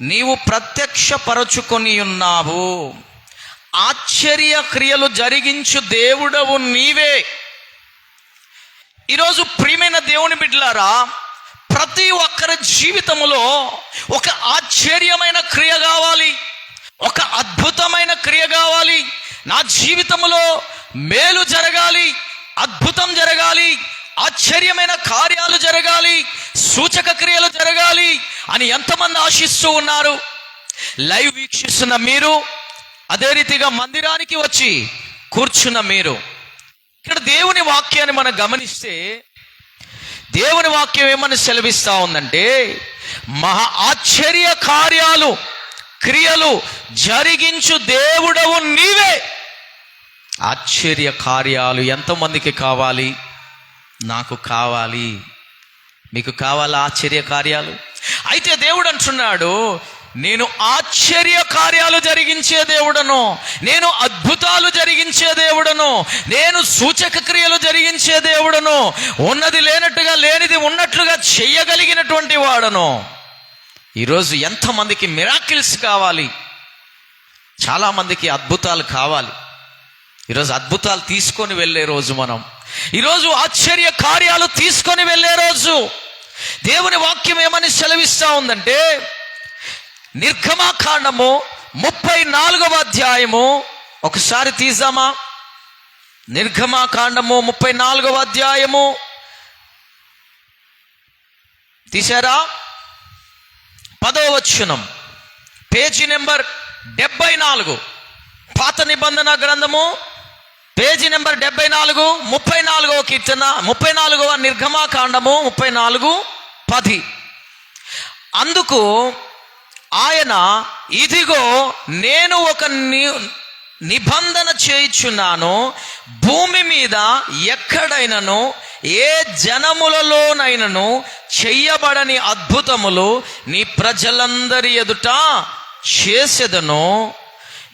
నీవు ప్రత్యక్షపరచుకొని ఉన్నావు ఆశ్చర్య క్రియలు జరిగించు దేవుడవు నీవే. ఈరోజు ప్రియమైన దేవుని బిడ్డలారా ప్రతి ఒక్కరి జీవితంలో ఒక ఆశ్చర్యమైన క్రియ కావాలి. ఒక అద్భుతమైన క్రియ కావాలి. నా జీవితంలో మేలు జరగాలి అద్భుతం జరగాలి. ఆశ్చర్యమైన కార్యాలు జరగాలి సూచక క్రియలు జరగాలి అని ఎంతమంది ఆశిస్తూ ఉన్నారు. లైవ్ వీక్షిస్తున్న మీరు అదే రీతిగా మందిరానికి వచ్చి కూర్చున్న మీరు. ఇక్కడ దేవుని వాక్యాన్ని మనం గమనిస్తే దేవుని వాక్యం ఏమని సెలవిస్తా ఉందంటే మహా ఆశ్చర్య కార్యాలు క్రియలు జరిగించు దేవుడవు నీవే. ఆశ్చర్య కార్యాలు ఎంతమందికి కావాలి? నాకు కావాలి. మీకు కావాలా ఆశ్చర్య కార్యాలు? అయితే దేవుడు అంటున్నాడు నేను ఆశ్చర్య కార్యాలు జరిగించే దేవుడను నేను అద్భుతాలు జరిగించే దేవుడను నేను సూచక క్రియలు జరిగించే దేవుడను ఉన్నది లేనట్టుగా లేనిది ఉన్నట్లుగా చెయ్యగలిగినటువంటి వాడను. ఈరోజు ఎంతమందికి మిరాకిల్స్ కావాలి? చాలామందికి అద్భుతాలు కావాలి. ఈరోజు అద్భుతాలు తీసుకొని వెళ్ళే రోజు మనం. ఈరోజు ఆశ్చర్య కార్యాలు తీసుకొని వెళ్ళే రోజు దేవుని వాక్యం ఏమని సెలవిస్తా ఉందంటే నిర్గమాకాండము ముప్పై నాలుగవ అధ్యాయము. ఒకసారి తీసామా? నిర్గమాకాండము ముప్పై నాలుగవ అధ్యాయము. తీశారా? పదో వచ్చునం పేజీ నెంబర్ డెబ్బై నాలుగు. పాత నిబంధన గ్రంథము పేజీ నెంబర్ డెబ్బై నాలుగు ముప్పై నాలుగవ కీర్తన ముప్పై నాలుగవ నిర్గమాకాండము ముప్పై నాలుగు పది. అందుకు ఆయన ఇదిగో నేను ఒక ని- నిబంధన చేయుచున్నాను భూమి మీద ఎక్కడైనను ఏ జనములలోనైనను చెయ్యబడని అద్భుతములు నీ ప్రజలందరి ఎదుట చేసేదను.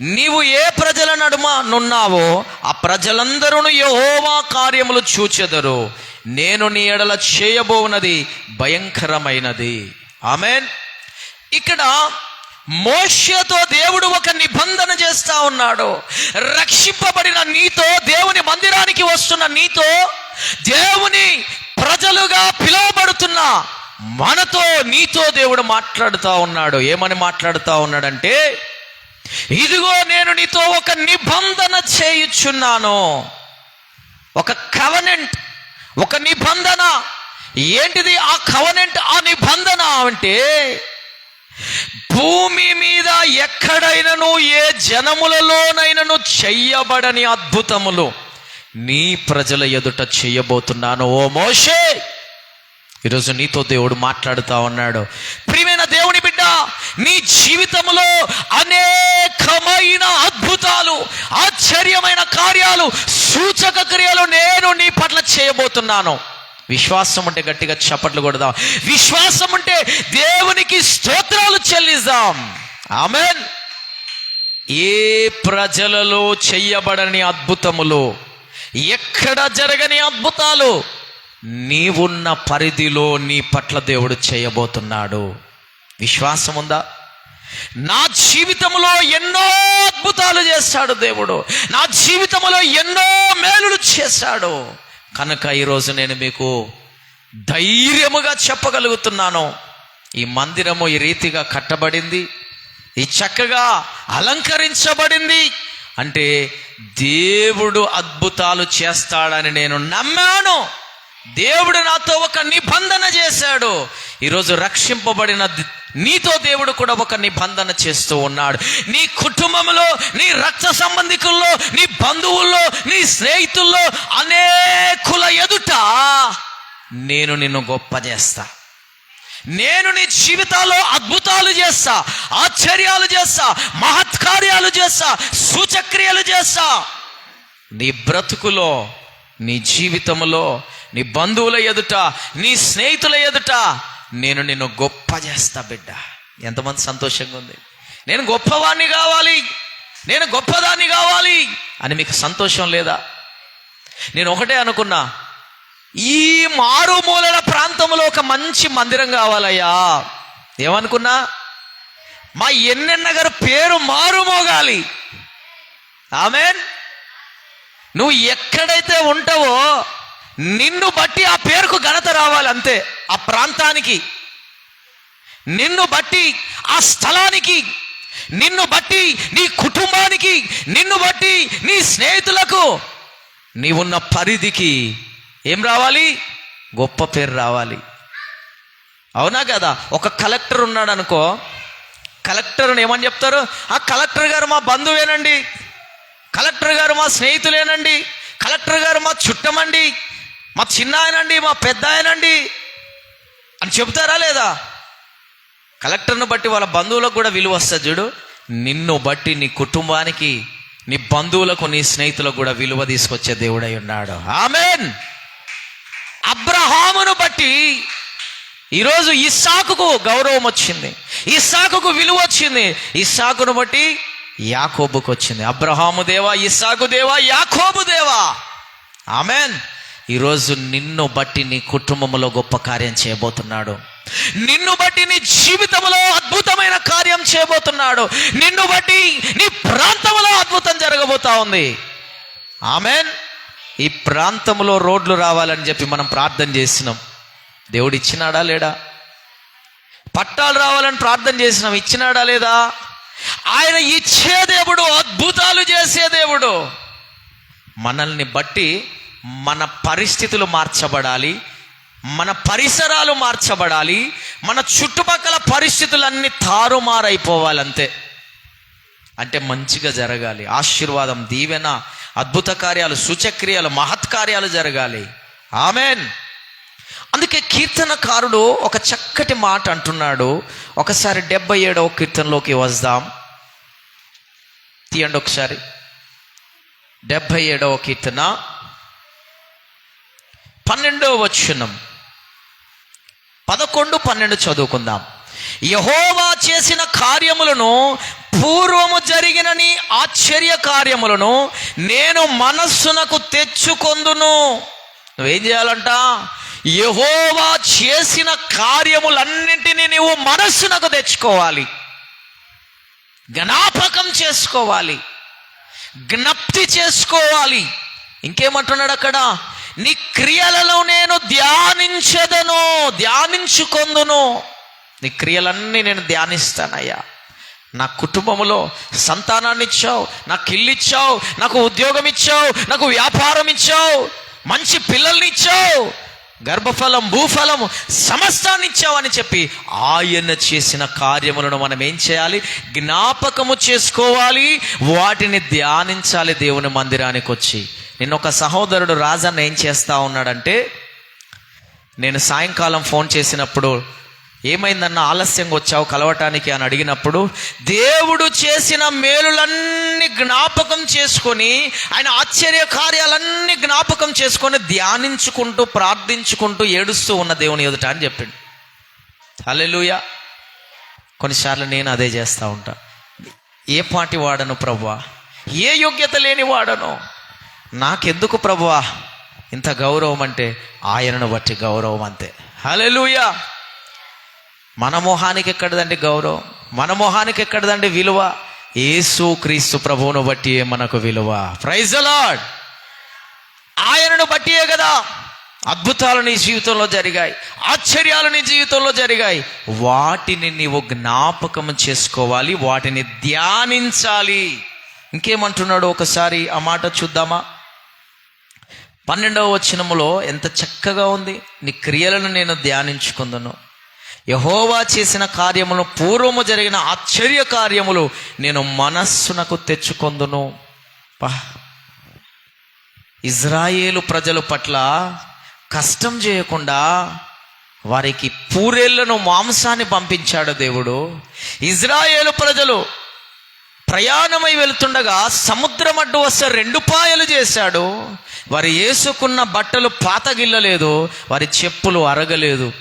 నీవు ఏ ప్రజల నడుమ నున్నావో ఆ ప్రజలందరూ యహోవా కార్యములు చూచెదరు. నేను నీ ఎడల చేయబోనది భయంకరమైనది. ఆమెన్. ఇక్కడ మోష్యతో దేవుడు ఒక నిబంధన చేస్తా ఉన్నాడు. రక్షింపబడిన నీతో దేవుని మందిరానికి వస్తున్న నీతో దేవుని ప్రజలుగా పిలువబడుతున్న మనతో నీతో దేవుడు మాట్లాడుతూ ఉన్నాడు. ఏమని మాట్లాడుతూ ఉన్నాడంటే ఇదిగో నేను నీతో ఒక నిబంధన చేయుచున్నాను. ఒక కవనెంట్ ఒక నిబంధన. ఏంటిది ఆ కవనెంట్ ఆ నిబంధన అంటే భూమి మీద ఎక్కడైనను ఏ జనములలోనైనను చెయ్యబడని అద్భుతములు నీ ప్రజల ఎదుట చెయ్యబోతున్నాను ఓ మోషే ఈరోజు నీతో దేవుడు మాట్లాడుతా ఉన్నాడు. ప్రియమైన దేవుని మీ నీ జీవితంలో అనేకమైన అద్భుతాలు ఆశ్చర్యమైన కార్యాలు సూచక క్రియలు నేను నీ పట్ల చేయబోతున్నాను. విశ్వాసం అంటే గట్టిగా చప్పట్లు కొడదాం. విశ్వాసం అంటే దేవునికి స్తోత్రాలు చెల్లిద్దాం. ఆమెన్. ఏ ప్రజలలో చెయ్యబడని అద్భుతములు ఎక్కడ జరగని అద్భుతాలు నీవున్న పరిధిలో నీ పట్ల దేవుడు చేయబోతున్నాడు. విశ్వాసం ఉందా నా జీవితంలో ఎన్నో అద్భుతాలు చేస్తాడు దేవుడు. నా జీవితంలో ఎన్నో మేలులు చేశాడు. కనుక ఈరోజు నేను మీకు ధైర్యముగా చెప్పగలుగుతున్నాను. ఈ మందిరము ఈ రీతిగా కట్టబడింది. ఈ చక్కగా అలంకరించబడింది. అంటే దేవుడు అద్భుతాలు చేస్తాడని నేను నమ్మాను. దేవుడు నాతో ఒక నిబంధన చేశాడు. ఈరోజు రక్షింపబడిన నీతో దేవుడు కూడా ఒక నిబంధన చేస్తూ ఉన్నాడు. నీ కుటుంబంలో నీ రక్త సంబంధికుల్లో నీ బంధువుల్లో నీ స్నేహితుల్లో అనేకుల ఎదుట నేను నిన్ను గొప్ప చేస్తా. నేను నీ జీవితాల్లో అద్భుతాలు చేస్తా ఆశ్చర్యాలు చేస్తా మహత్కార్యాలు చేస్తా సూచక్రియలు చేస్తా. నీ బ్రతుకులో నీ జీవితంలో నీ బంధువుల ఎదుట నీ స్నేహితుల ఎదుట నేను నిన్ను గొప్ప చేస్తా బిడ్డ. ఎంతమంది సంతోషంగా ఉంది. నేను గొప్పవాణ్ణి కావాలి. నేను గొప్పదాన్ని కావాలి. అని మీకు సంతోషం లేదా? నేను ఒకటే అనుకున్నా. ఈ మారుమూలల ప్రాంతంలో ఒక మంచి మందిరం కావాలయ్యా. ఏమనుకున్నా? మా ఎన్నెన్న గారు పేరు మారుమోగాలి ఆమెన్? నువ్వు ఎక్కడైతే ఉంటావో నిన్ను బట్టి ఆ పేరుకు ఘనత రావాలి అంతే ఆ ప్రాంతానికి. నిన్ను బట్టి ఆ స్థలానికి. నిన్ను బట్టి నీ కుటుంబానికి. నిన్ను బట్టి నీ స్నేహితులకు. నీవున్న పరిధికి ఏం రావాలి? గొప్ప పేరు రావాలి. అవునా కదా? ఒక కలెక్టర్ ఉన్నాడు అనుకో కలెక్టర్ని ఏమని చెప్తారు? ఆ కలెక్టర్ గారు మా బంధువేనండి. కలెక్టర్ గారు మా స్నేహితులేనండి. కలెక్టర్ గారు మా చుట్టమండి. మా చిన్న ఆయనండి మా పెద్ద ఆయనండి అని చెబుతారా లేదా? కలెక్టర్ను బట్టి వాళ్ళ బంధువులకు కూడా విలువ వస్తుంది చూడు. నిన్ను బట్టి నీ కుటుంబానికి నీ బంధువులకు నీ స్నేహితులకు కూడా విలువ తీసుకొచ్చే దేవుడై ఉన్నాడు. ఆమెన్. అబ్రహామును బట్టి ఈరోజు ఇస్సాకుకు గౌరవం వచ్చింది. ఇస్సాకుకు విలువ వచ్చింది. ఇస్సాకును బట్టి యాకోబుకు వచ్చింది. అబ్రహాము దేవా ఇస్సాకు దేవా యాకోబు దేవా. ఆమెన్. ఈరోజు నిన్ను బట్టి నీ కుటుంబంలో గొప్ప కార్యం చేయబోతున్నాడు. నిన్ను బట్టి నీ జీవితంలో అద్భుతమైన కార్యం చేయబోతున్నాడు. నిన్ను బట్టి నీ ప్రాంతంలో అద్భుతం జరగబోతా ఉంది. ఆమెన్. ఈ ప్రాంతంలో రోడ్లు రావాలని చెప్పి మనం ప్రార్థన చేసినాం. దేవుడు ఇచ్చినాడా లేడా? పట్టాలు రావాలని ప్రార్థన చేసినాం. ఇచ్చినాడా లేదా? ఆయన ఇచ్చే దేవుడు అద్భుతాలు చేసే దేవుడు. మనల్ని బట్టి మన పరిస్థితులు మార్చబడాలి మన పరిసరాలు మార్చబడాలి మన చుట్టుపక్కల పరిస్థితులన్నీ తారుమారైపోవాలంతే. అంటే మంచిగా జరగాలి ఆశీర్వాదం దీవెన అద్భుత కార్యాలు సూచక్రియలు మహత్కార్యాలు జరగాలి. ఆమెన్. అందుకే కీర్తనకారుడు ఒక చక్కటి మాట అంటున్నాడు. ఒకసారి డెబ్బై ఏడవ కీర్తనలోకి వద్దాం తీయండి ఒకసారి. డెబ్బై ఏడవ కీర్తన. పన్నెండవ వచనం. పదకొండు పన్నెండు చదువుకుందాం. యహోవా చేసిన కార్యములను పూర్వము జరిగిన నీ ఆశ్చర్య కార్యములను నేను మనస్సునకు తెచ్చుకొందును. నువ్వేం చేయాలంట? యహోవా చేసిన కార్యములన్నింటినీ నీవు మనస్సునకు తెచ్చుకోవాలి. జ్ఞాపకం చేసుకోవాలి. జ్ఞప్తి చేసుకోవాలి. ఇంకేమంటున్నాడు అక్కడ నీ క్రియలలో నేను ధ్యానించదను ధ్యానించుకొందును. నీ క్రియలన్నీ నేను ధ్యానిస్తానయ్యా. నా కుటుంబంలో సంతానాన్ని ఇచ్చావు నాకు ఇల్లు ఇచ్చావు నాకు ఉద్యోగం ఇచ్చావు నాకు వ్యాపారం ఇచ్చావు మంచి పిల్లల్ని ఇచ్చావు గర్భఫలం భూఫలం సమస్తాన్ని ఇచ్చావని చెప్పి ఆయన చేసిన కార్యములను మనం ఏం చేయాలి? జ్ఞాపకము చేసుకోవాలి. వాటిని ధ్యానించాలి దేవుని మందిరానికి వచ్చి నిన్న ఒక సహోదరుడు రాజన్న ఏం చేస్తా ఉన్నాడంటే నేను సాయంకాలం ఫోన్ చేసినప్పుడు ఏమైందన్న ఆలస్యంగా వచ్చావు కలవటానికి? అని అడిగినప్పుడు దేవుడు చేసిన మేలులన్నీ జ్ఞాపకం చేసుకొని ఆయన ఆశ్చర్య కార్యాలన్నీ జ్ఞాపకం చేసుకొని ధ్యానించుకుంటూ ప్రార్థించుకుంటూ ఏడుస్తూ ఉన్న దేవుని ఎదుట అని చెప్పిండు. హల్లెలూయా. కొన్నిసార్లు నేను అదే చేస్తూ ఉంటా. ఏ పాటి వాడను ప్రభువా ఏ యోగ్యత లేని వాడను? నాకెందుకు ప్రభువా? ఇంత గౌరవం అంటే ఆయనను బట్టి గౌరవం అంతే హలెలుయా మన మొహానికి ఎక్కడదండి గౌరవం? మన మొహానికి ఎక్కడదండి విలువ? ఏసు క్రీస్తు ప్రభువును బట్టి మనకు విలువ. ప్రైజ్ అలాడ్ ఆయనను బట్టియే కదా! అద్భుతాలు నీ జీవితంలో జరిగాయి. ఆశ్చర్యాలు నీ జీవితంలో జరిగాయి. వాటిని నీవు జ్ఞాపకం చేసుకోవాలి. వాటిని ధ్యానించాలి. ఇంకేమంటున్నాడు ఒకసారి ఆ మాట చూద్దామా? పన్నెండవ వచనములో ఎంత చక్కగా ఉంది. నీ క్రియలను నేను ధ్యానించుకుందును. యహోవా చేసిన కార్యములు పూర్వము జరిగిన ఆశ్చర్య కార్యములు నేను మనస్సునకు తెచ్చుకొందును. పా. ఇజ్రాయేలు ప్రజల పట్ల కష్టం చేయకుండా వారికి పూరేళ్ళను మాంసాన్ని పంపించాడు దేవుడు. ఇజ్రాయేలు ప్రజలు ప్రయాణమై వెళ్తుండగా సముద్రం అడ్డు వస్తే రెండు పాయలు చేశాడు. వారి వేసుకున్న బట్టలు పాతగిల్లలేదు వారి చెప్పులు అరగలేదు.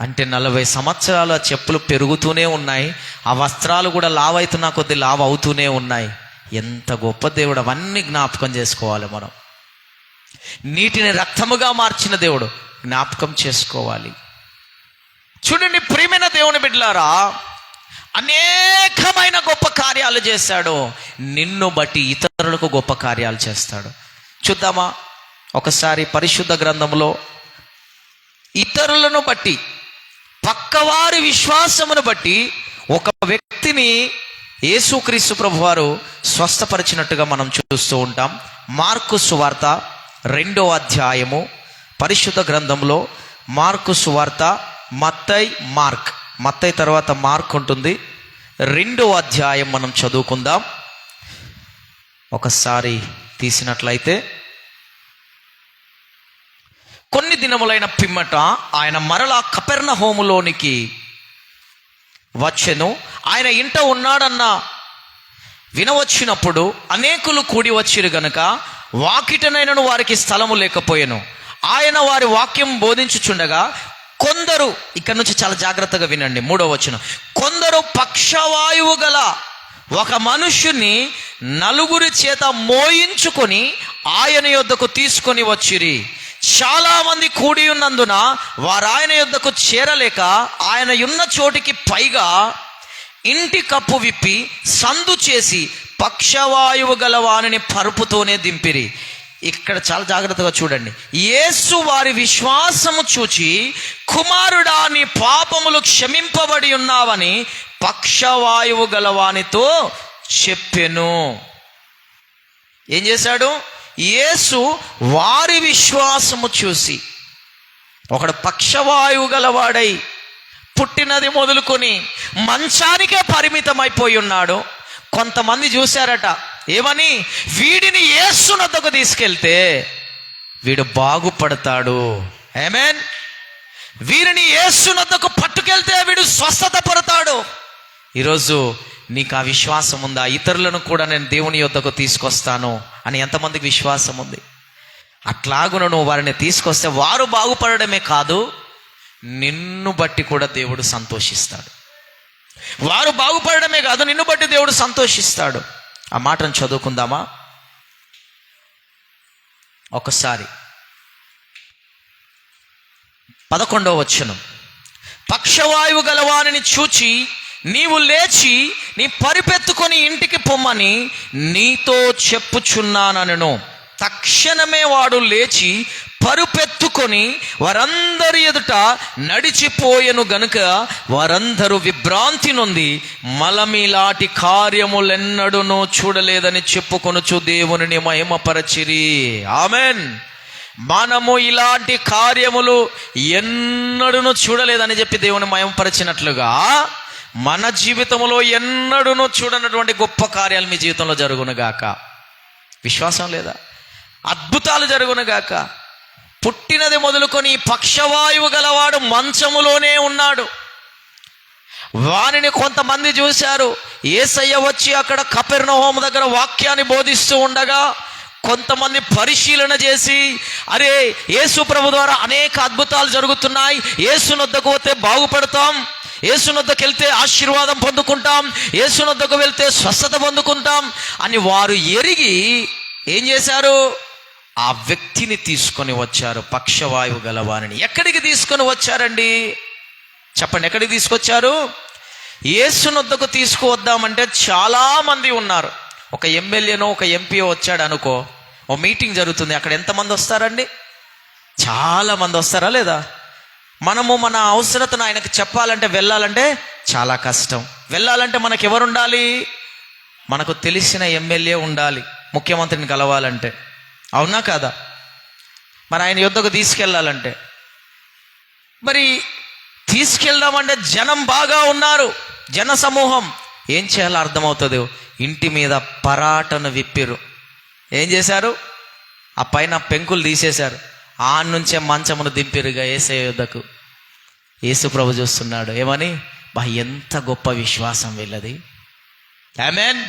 అంటే నలభై సంవత్సరాల చెప్పులు పెరుగుతూనే ఉన్నాయి ఆ వస్త్రాలు కూడా లావ్ అవుతున్న కొద్ది లావ్ అవుతూనే ఉన్నాయి. ఎంత గొప్ప దేవుడు అవన్నీ జ్ఞాపకం చేసుకోవాలి మనం. నీటిని రక్తముగా మార్చిన దేవుడు జ్ఞాపకం చేసుకోవాలి. చూడండి ప్రియమైన దేవుని బిడ్డలారా అనేకమైన గొప్ప కార్యాలు చేశాడు. నిన్ను బట్టి ఇతరులకు గొప్ప కార్యాలు చేస్తాడు. చూద్దామా? ఒకసారి పరిశుద్ధ గ్రంథంలో ఇతరులను బట్టి పక్కవారి విశ్వాసమును బట్టి ఒక వ్యక్తిని యేసుక్రీస్తు ప్రభువారు స్వస్థపరిచినట్టుగా మనం చూస్తూ ఉంటాం. మార్కు సువార్త రెండో అధ్యాయము పరిశుద్ధ గ్రంథంలో మార్కు సువార్త మత్తై మార్క్. మత్తై తర్వాత మార్క్ ఉంటుంది. రెండో అధ్యాయం మనం చదువుకుందాం. ఒకసారి తీసినట్లయితే కొన్ని దినములైన పిమ్మట ఆయన మరలా కపెర్ణ హోములోనికి వచ్చెను. ఆయన ఇంట ఉన్నాడన్న వినవచ్చినప్పుడు అనేకులు కూడి వచ్చిరు గనుక వాకిటనైనను వారికి స్థలము లేకపోయాను. ఆయన వారి వాక్యం బోధించుచుండగా కొందరు ఇక్కడ నుంచి చాలా జాగ్రత్తగా వినండి మూడో వచ్చిన కొందరు పక్షవాయువు గల ఒక మనుష్యుని నలుగురి చేత మోయించుకొని ఆయన యొద్దకు తీసుకొని వచ్చిరి. చాలా మంది కూడి ఉన్నందున వారు ఆయన యొద్దకు చేరలేక ఆయన ఉన్న చోటికి పైగా ఇంటి కప్పు విప్పి సందు చేసి పక్షవాయువు గల వానిని పరుపుతోనే దింపిరి. ఇక్కడ చాలా జాగ్రత్తగా చూడండి. యేసు వారి విశ్వాసము చూచి కుమారుడా నీ పాపములు క్షమింపబడి ఉన్నావని పక్షవాయువు గలవానితో చెప్పెను. ఏం చేశాడు? యేసు వారి విశ్వాసము చూసి ఒకడు పక్షవాయువు గలవాడై పుట్టినది మొదలుకొని మంచానికే పరిమితమైపోయి ఉన్నాడు. కొంతమంది చూశారట ఏమని? వీడిని ఏసునద్దకు తీసుకెళ్తే వీడు బాగుపడతాడు. ఏమేన్ వీరిని ఏసునద్దకు పట్టుకెళ్తే వీడు స్వస్థత పడతాడు ఈరోజు నీకు ఆ విశ్వాసం ఉందా? ఇతరులను కూడా నేను దేవుని యొద్దకు తీసుకొస్తాను అని ఎంతమందికి విశ్వాసం ఉంది? అట్లాగున నువ్వు వారిని తీసుకొస్తే వారు బాగుపడడమే కాదు నిన్ను బట్టి కూడా దేవుడు సంతోషిస్తాడు. వారు బాగుపడడమే కాదు నిన్ను బట్టి దేవుడు సంతోషిస్తాడు. ఆ మాటను చదువుకుందామా? ఒకసారి. పదకొండవ వచనం. పక్షవాయువు గలవాణిని చూచి నీవు లేచి నీ పరిపెత్తుకొని ఇంటికి పొమ్మని నీతో చెప్పుచున్నానను తక్షణమే వాడు లేచి పరుపెత్తుకొని వారందరి ఎదుట నడిచిపోయెను గనుక వారందరూ విభ్రాంతి నొంది మలమిలాంటి కార్యములెన్నడునో చూడలేదని చెప్పుకొనుచు దేవుని మహిమపరచిరి. ఆమెన్. మనము ఇలాంటి కార్యములు ఎన్నడూను చూడలేదని చెప్పి దేవుని మయంపరిచినట్లుగా మన జీవితంలో ఎన్నడూను చూడనటువంటి గొప్ప కార్యాలు మీ జీవితంలో జరుగునుగాక. విశ్వాసం లేదా? అద్భుతాలు జరుగునుగాక. పుట్టినది మొదలుకొని పక్షవాయువు గలవాడు మంచములోనే ఉన్నాడు. వానిని కొంతమంది చూశారు. ఏసయ్య వచ్చి అక్కడ కపెర్ణహోమ దగ్గర వాక్యాన్ని బోధిస్తూ ఉండగా కొంతమంది పరిశీలన చేసి అరే యేసు ప్రభు ద్వారా అనేక అద్భుతాలు జరుగుతున్నాయి. యేసునొద్దకు పోతే బాగుపడతాం. యేసునొద్దకు వెళ్తే ఆశీర్వాదం పొందుకుంటాం. యేసునొద్దకు వెళ్తే స్వస్థత పొందుకుంటాం అని వారు ఎరిగి ఏం చేశారు? ఆ వ్యక్తిని తీసుకొని వచ్చారు పక్షవాయువు గలవారిని ఎక్కడికి తీసుకొని వచ్చారండి? చెప్పండి ఎక్కడికి తీసుకొచ్చారు? యేసునొద్దకు తీసుకువద్దామంటే చాలామంది ఉన్నారు. ఒక ఎమ్మెల్యేనో ఒక ఎంపీఓ వచ్చాడు అనుకో ఓ మీటింగ్ జరుగుతుంది అక్కడ ఎంతమంది వస్తారండి? చాలా మంది వస్తారా లేదా? మనము మన అవసరతను ఆయనకు చెప్పాలంటే వెళ్ళాలంటే చాలా కష్టం. వెళ్ళాలంటే మనకు ఎవరు ఉండాలి మనకు తెలిసిన ఎమ్మెల్యే ఉండాలి. ముఖ్యమంత్రిని కలవాలంటే. అవునా కాదా? మరి ఆయన యుద్ధకు తీసుకెళ్ళాలంటే మరి తీసుకెళ్దామంటే జనం బాగా ఉన్నారు. జన సమూహం ఏం చేయాలో అర్థమవుతుంది? ఇంటి మీద పరాటను విప్పిరు ఏం చేశారు? ఆ పైన పెంకులు తీసేశారు. ఆ నుంచే మంచమును దింపిరుగా ఏసే యుద్ధకు. యేసు ప్రభు చూస్తున్నాడు. ఏమని? బా ఎంత గొప్ప విశ్వాసం వీళ్ళది. మీన్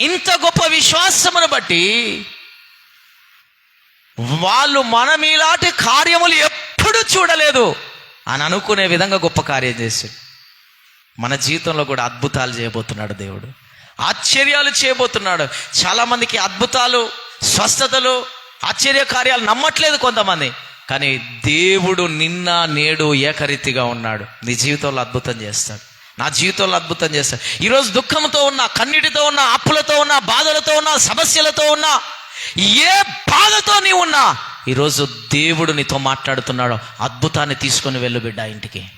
ఇంత గొప్ప విశ్వాసమును బట్టి వాళ్ళు మనం ఇలాంటి కార్యములు ఎప్పుడు చూడలేదు అని అనుకునే విధంగా గొప్ప కార్యం చేశాడు. మన జీవితంలో కూడా అద్భుతాలు చేయబోతున్నాడు దేవుడు. ఆశ్చర్యాలు చేయబోతున్నాడు. చాలామందికి అద్భుతాలు స్వస్థతలు ఆశ్చర్య కార్యాలు నమ్మట్లేదు కొంతమంది. కానీ దేవుడు నిన్న నేడు ఏకరీతిగా ఉన్నాడు. నీ జీవితంలో అద్భుతం చేస్తాడు. నా జీవితంలో అద్భుతం చేస్తాడు. ఈరోజు దుఃఖంతో ఉన్నా కన్నీటితో ఉన్నా అప్పులతో ఉన్నా బాధలతో ఉన్నా సమస్యలతో ఉన్నా ఏ బాధతో నీ ఉన్నా ఈరోజు దేవుడు నీతో మాట్లాడుతున్నాడు అద్భుతాన్ని తీసుకొని వెళ్ళు బిడ్డ ఇంటికి.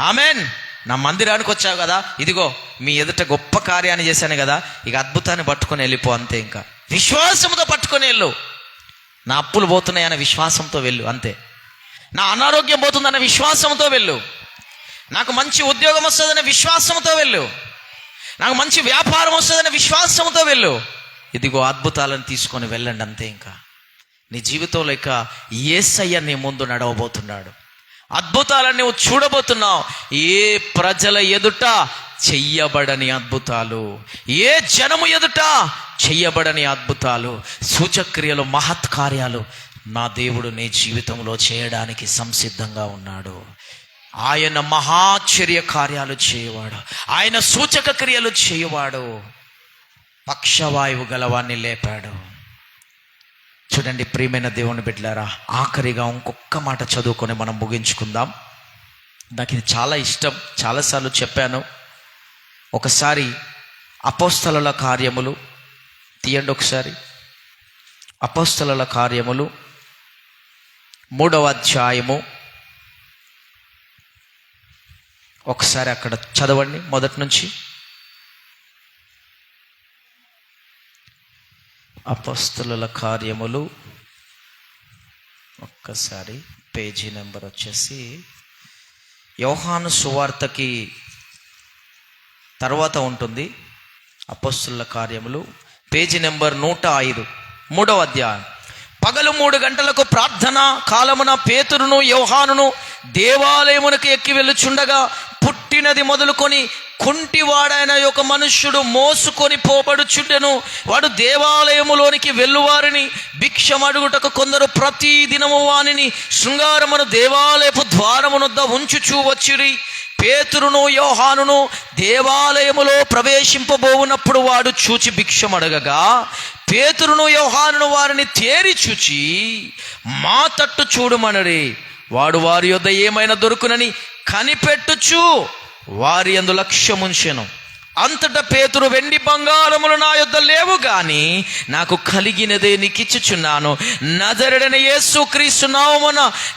ఆమెన్. నా మందిరానికి వచ్చావు కదా ఇదిగో మీ ఎదుట గొప్ప కార్యాన్ని చేశాను కదా ఇక అద్భుతాన్ని పట్టుకొని వెళ్ళిపో అంతే ఇంకా. విశ్వాసంతో పట్టుకొని వెళ్ళు. నా అప్పులు పోతున్నాయన్న విశ్వాసంతో వెళ్ళు అంతే. నా అనారోగ్యం పోతుందన్న విశ్వాసంతో వెళ్ళు. నాకు మంచి ఉద్యోగం వస్తుందనే విశ్వాసంతో వెళ్ళు. నాకు మంచి వ్యాపారం వస్తుందనే విశ్వాసంతో వెళ్ళు. ఇదిగో అద్భుతాలను తీసుకొని వెళ్ళండి అంతే ఇంకా. నీ జీవితంలో ఇక ఏసయ్య నీ ముందు నడవబోతున్నాడు. అద్భుతాలను నువ్వు చూడబోతున్నావు. ఏ ప్రజల ఎదుట చెయ్యబడని అద్భుతాలు ఏ జనము ఎదుట చెయ్యబడని అద్భుతాలు సూచక్రియలు మహత్ కార్యాలు నా దేవుడు నీ జీవితంలో చేయడానికి సంసిద్ధంగా ఉన్నాడు. ఆయన మహాచర్య కార్యాలు చేయవాడు. ఆయన సూచక క్రియలు చేయవాడు. పక్షవాయువు గలవాన్ని లేపాడు. చూడండి ప్రియమైన దేవుని బిడ్డలారా ఆఖరిగా ఇంకొక మాట చదువుకొని మనం ముగించుకుందాం. నాకు ఇది చాలా ఇష్టం చాలాసార్లు చెప్పాను. ఒకసారి అపోస్తలుల కార్యములు తీయండి ఒకసారి. అపోస్తలుల కార్యములు మూడవ అధ్యాయము. ఒకసారి అక్కడ చదవండి మొదటి నుంచి. అపస్తుల కార్యములు. ఒక్కసారి పేజీ నెంబర్ వచ్చేసి యోహాను సువార్తకి తర్వాత ఉంటుంది అపస్తుల కార్యములు. పేజీ నెంబర్ నూట ఐదు మూడవ అధ్యాయం. పగలు మూడు గంటలకు ప్రార్థన కాలమున పేతురును యోహానును దేవాలయమునకు ఎక్కి వెళ్ళుచుండగా పుట్టినది మొదలుకొని కుంటివాడైన ఒక మనుష్యుడు మోసుకొని పోబడుచుండెను. వాడు దేవాలయములోనికి వెళ్ళువారిని భిక్షమడుగుటకు కొందరు ప్రతి దినము వానిని శృంగారమును దేవాలయపు ద్వారమునొద్ద ఉంచుచూ వచ్చిరి. పేతురును యోహానును దేవాలయములో ప్రవేశింపబోవునప్పుడు వాడు చూచి భిక్షమడగగా పేతురును యోహానును వారిని తేరి చూచి మా తట్టు చూడుమనరి. వాడు వారి యొద్ద ఏమైనా దొరుకునని కనిపెట్టుచు వారి అందు లక్ష్యముంచెను. అంతటా పేతురు వెండి బంగారములు నా యొద్ద లేవు గాని నాకు కలిగినదే నీకిచ్చుచున్నాను. నజరడని యేసు క్రీస్తు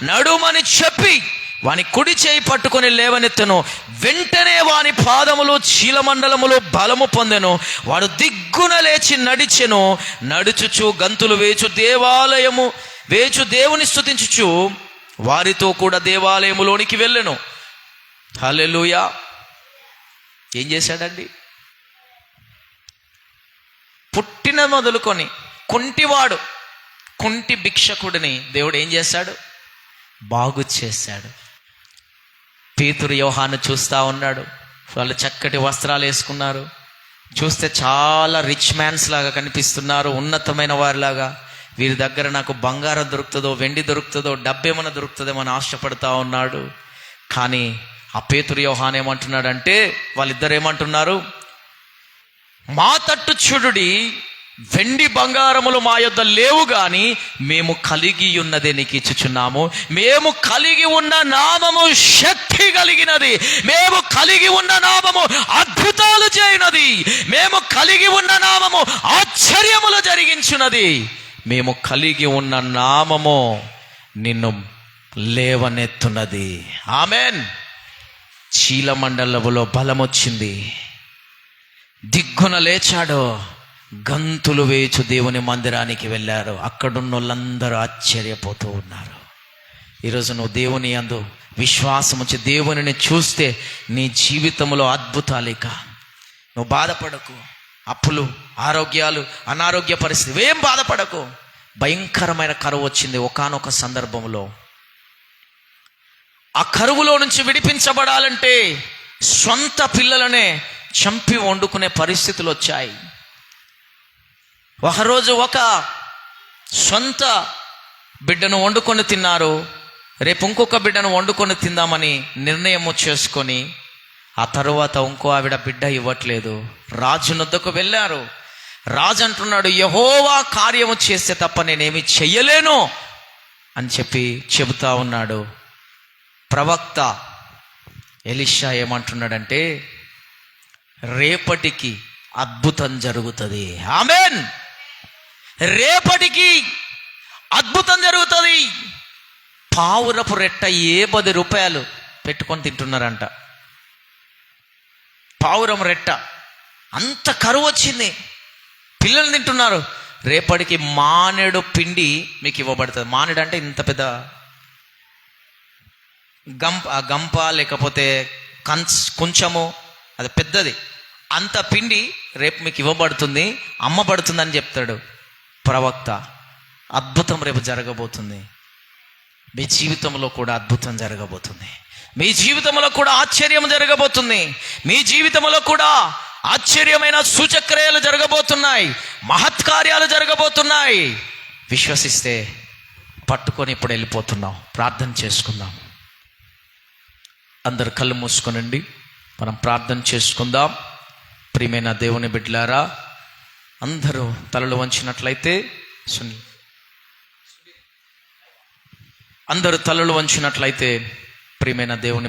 నడుమని చెప్పి వాని కుడి చేయి పట్టుకొని లేవనెత్తెను. వెంటనే వాని పాదములు చీలమండలములు బలము పొందెను. వాడు దిగ్గున లేచి నడిచెను. నడుచుచు గంతులు వేచు దేవాలయము వేచు దేవుని స్థుతించుచు వారితో కూడా దేవాలయములోనికి వెళ్ళెను. హలెలుయా. ఏం చేశాడండి? పుట్టిన మొదలుకొని కుంటివాడు కుంటి భిక్షకుడిని దేవుడు ఏం చేశాడు? బాగు చేశాడు. పేతురు యోహాను చూస్తూ ఉన్నాడు. వాళ్ళు చక్కటి వస్త్రాలు వేసుకున్నారు. చూస్తే చాలా రిచ్ మ్యాన్స్ లాగా కనిపిస్తున్నారు ఉన్నతమైన వారిలాగా. వీరి దగ్గర నాకు బంగారం దొరుకుతుందో వెండి దొరుకుతుందో డబ్బేమైనా దొరుకుతుందేమో అని ఆశపడతా ఉన్నాడు. కానీ ఆ పేతురు యోహాన్ ఏమంటున్నాడంటే వాళ్ళిద్దరు ఏమంటున్నారు మా తట్టు చూడుడి వెండి బంగారములు మా యొద్ద లేవు గాని మేము కలిగి ఉన్నదే నీకు ఇచ్చుచున్నాము. మేము కలిగి ఉన్న నామము శక్తి కలిగినది. మేము కలిగి ఉన్న నామము అద్భుతాలు చేయనది. మేము కలిగి ఉన్న నామము ఆశ్చర్యములు జరిగించున్నది మేము కలిగి ఉన్న నామము నిన్ను లేవనెత్తున్నది ఆమెన్. చీలమండలములో బలమొచ్చింది. దిగ్గున లేచాడు గంతులు వేచు దేవుని మందిరానికి వెళ్ళారు. అక్కడున్న వాళ్ళందరూ ఆశ్చర్యపోతూ ఉన్నారు. ఈరోజు నువ్వు దేవుని అందు విశ్వాసం వచ్చి దేవునిని చూస్తే నీ జీవితంలో అద్భుతాలేక నువ్వు బాధపడకు. అప్పులు ఆరోగ్యాలు అనారోగ్య పరిస్థితి ఏం బాధపడకు. భయంకరమైన కరువు వచ్చింది ఒకానొక సందర్భంలో. ఆ కరువులో నుంచి విడిపించబడాలంటే సొంత పిల్లలనే చంపి వండుకునే పరిస్థితులు వచ్చాయి. ఒకరోజు ఒక సొంత బిడ్డను వండుకొని తిన్నారు. రేపు ఇంకొక బిడ్డను వండుకొని తిందామని నిర్ణయము చేసుకొని ఆ తరువాత ఇంకో ఆవిడ బిడ్డ ఇవ్వట్లేదు. రాజు నొద్దకు వెళ్ళారు. రాజు అంటున్నాడు యహోవా కార్యము చేస్తే తప్ప నేనేమి చెయ్యలేను అని చెప్పి చెబుతా ఉన్నాడు. ప్రవక్త ఎలిషా ఏమంటున్నాడంటే రేపటికి అద్భుతం జరుగుతుంది. ఆమెన్. రేపటికి అద్భుతం జరుగుతుంది. పావురపు రెట్ట ఏ పది రూపాయలు పెట్టుకొని తింటున్నారంట. పావురం రెట్ట. అంత కరువు వచ్చింది పిల్లలు తింటున్నారు. రేపటికి మానేడు పిండి మీకు ఇవ్వబడుతుంది. మానేడు అంటే ఇంత పెద్ద గంప గంప లేకపోతే కంచ్ కొంచెము అది పెద్దది. అంత పిండి రేపు మీకు ఇవ్వబడుతుంది అమ్మబడుతుందని చెప్తాడు ప్రవక్త. అద్భుతం రేపు జరగబోతుంది. మీ జీవితంలో కూడా అద్భుతం జరగబోతుంది. మీ జీవితంలో కూడా ఆశ్చర్యం జరగబోతుంది. మీ జీవితంలో కూడా ఆశ్చర్యమైన సూచక్రియలు జరగబోతున్నాయి. మహత్కార్యాలు జరగబోతున్నాయి. విశ్వసిస్తే పట్టుకొని ఇప్పుడు వెళ్ళిపోతున్నాం. ప్రార్థన చేసుకుందాం. అందరు కళ్ళు మూసుకొనండి. మనం ప్రార్థన చేసుకుందాం. ప్రియమైన దేవుని బిడ్డలారా అందరూ తలలు వంచినట్లయితే సునీల్ అందరూ తలలు వంచినట్లయితే ప్రియమైన దేవుని